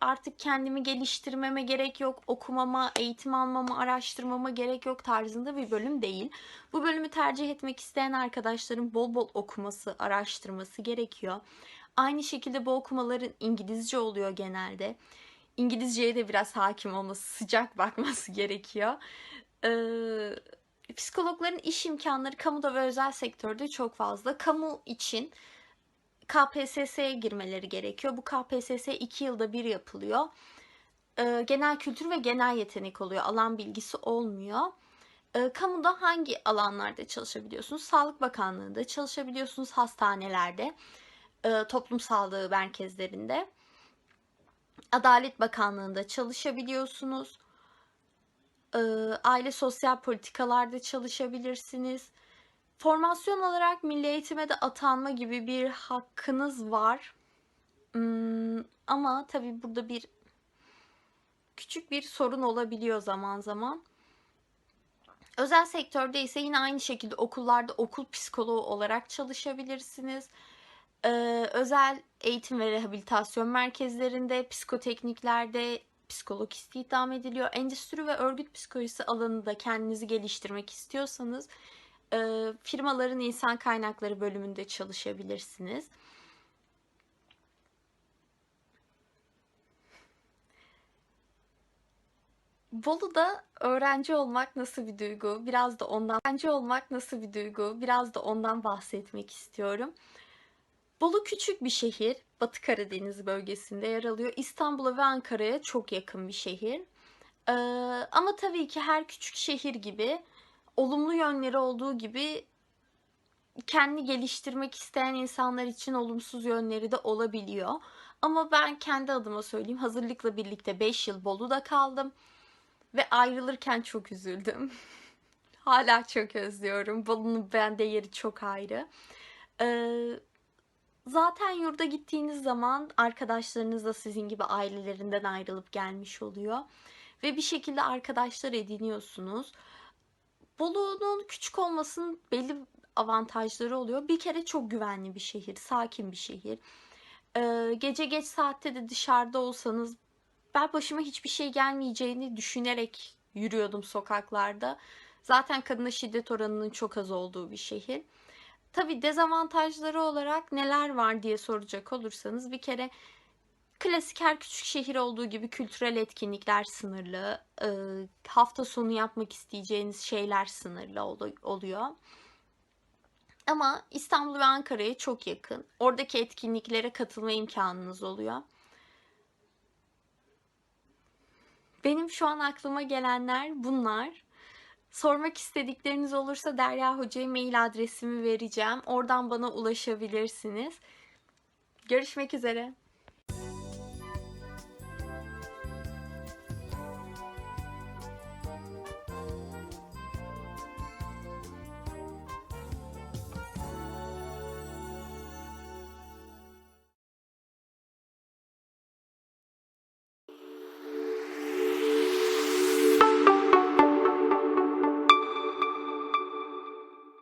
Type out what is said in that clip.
artık kendimi geliştirmeme gerek yok, okumama, eğitim almama, araştırmama gerek yok tarzında bir bölüm değil. Bu bölümü tercih etmek isteyen arkadaşların bol bol okuması, araştırması gerekiyor. Aynı şekilde bu okumaların İngilizce oluyor genelde. İngilizceye de biraz hakim olması, sıcak bakması gerekiyor. Ee, psikologların iş imkanları kamuda ve özel sektörde çok fazla. Kamu için KPSS'ye girmeleri gerekiyor. Bu KPSS 2 yılda bir yapılıyor. Ee, genel kültür ve genel yetenek oluyor. Alan bilgisi olmuyor. Ee, kamuda hangi alanlarda çalışabiliyorsunuz? Sağlık Bakanlığı'nda çalışabiliyorsunuz, hastanelerde, e, toplum sağlığı merkezlerinde. Adalet Bakanlığı'nda çalışabiliyorsunuz. Ee, aile sosyal politikalarda çalışabilirsiniz. Formasyon olarak milli eğitime de atanma gibi bir hakkınız var. Hmm, ama tabii burada bir küçük bir sorun olabiliyor zaman zaman. Özel sektörde ise yine aynı şekilde okullarda okul psikoloğu olarak çalışabilirsiniz. Ee, özel eğitim ve rehabilitasyon merkezlerinde, psikotekniklerde psikolog istihdam ediliyor. Endüstri ve örgüt psikolojisi alanında kendinizi geliştirmek istiyorsanız e, firmaların insan kaynakları bölümünde çalışabilirsiniz. Bolu'da öğrenci olmak nasıl bir duygu? Biraz da ondan öğrenci olmak nasıl bir duygu? Biraz da ondan bahsetmek istiyorum. Bolu küçük bir şehir. Batı Karadeniz bölgesinde yer alıyor. İstanbul'a ve Ankara'ya çok yakın bir şehir. Ee, ama tabii ki her küçük şehir gibi olumlu yönleri olduğu gibi kendi geliştirmek isteyen insanlar için olumsuz yönleri de olabiliyor. Ama ben kendi adıma söyleyeyim. Hazırlıkla birlikte 5 yıl Bolu'da kaldım. Ve ayrılırken çok üzüldüm. Hala çok özlüyorum. Bolu'nun bende yeri çok ayrı. Ee, zaten yurda gittiğiniz zaman arkadaşlarınız da sizin gibi ailelerinden ayrılıp gelmiş oluyor. Ve bir şekilde arkadaşlar ediniyorsunuz. Bolu'nun küçük olmasının belli avantajları oluyor. Bir kere çok güvenli bir şehir, sakin bir şehir. Ee, gece geç saatte de dışarıda olsanız ben başıma hiçbir şey gelmeyeceğini düşünerek yürüyordum sokaklarda. Zaten kadına şiddet oranının çok az olduğu bir şehir. Tabi dezavantajları olarak neler var diye soracak olursanız bir kere klasik her küçük şehir olduğu gibi kültürel etkinlikler sınırlı. E, hafta sonu yapmak isteyeceğiniz şeyler sınırlı oluyor. Ama İstanbul ve Ankara'ya çok yakın. Oradaki etkinliklere katılma imkanınız oluyor. Benim şu an aklıma gelenler bunlar. Sormak istedikleriniz olursa Derya Hoca'ya mail adresimi vereceğim. Oradan bana ulaşabilirsiniz. Görüşmek üzere.